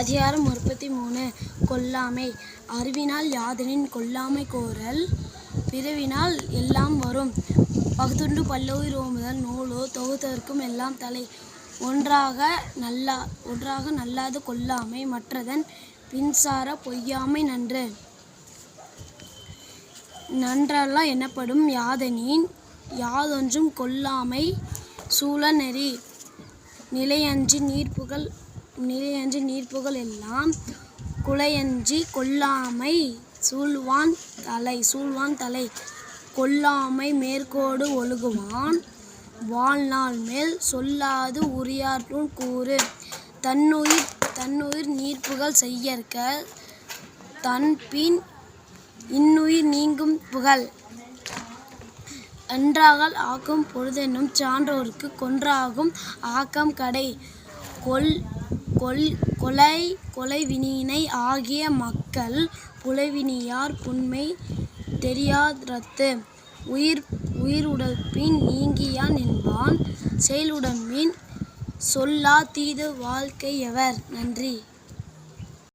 அதிகாரம் முப்பத்தி மூணு கொல்லாமை. அறிவினால் யாதனின் கொல்லாமை கோரல் பிறவினால் எல்லாம் வரும். பகுத்துண்டு பல்லுயிர் ஓம்புதல் நூலோ தொகுத்ததற்கும் எல்லாம் தலை. ஒன்றாக நல்லா ஒன்றாக நல்லாது கொல்லாமை மற்றதன் பின்சார பொய்யாமை நன்று. நன்றெல்லாம் எனப்படும் யாதனின் யாதொன்றும் கொல்லாமை சூழ நெறி நிலையன்றி நீர்ப்புகள் நிலையன்றி நீர்ப்புகள் எல்லாம் குலையஞ்சி கொல்லாமை சூழ்வான் தலை சூழ்வான் தலை. கொல்லாமை மேற்கோடு ஒழுகுவான். வாழ்நாள் மேல் சொல்லாது உரியாற்றும் கூறு. தன்னுயிர் தன்னுயிர் நீர்ப்புகள் செய்யற்க தன்பின் இன்னுயிர் நீங்கும் புகழ். அன்றாகல் ஆக்கும் பொழுதென்னும் சான்றோருக்கு கொன்றாகும் ஆக்கம் கடை. கொல் கொல் கொலை கொலைவினியினை ஆகிய மக்கள் புலைவினியார் புன்மை தெரியாதரத்து. உயிர் உயிருடற்பின் நீங்கியான் என்பான். செயலுடம்பின் சொல்லா தீது வாழ்க்கையவர். நன்றி.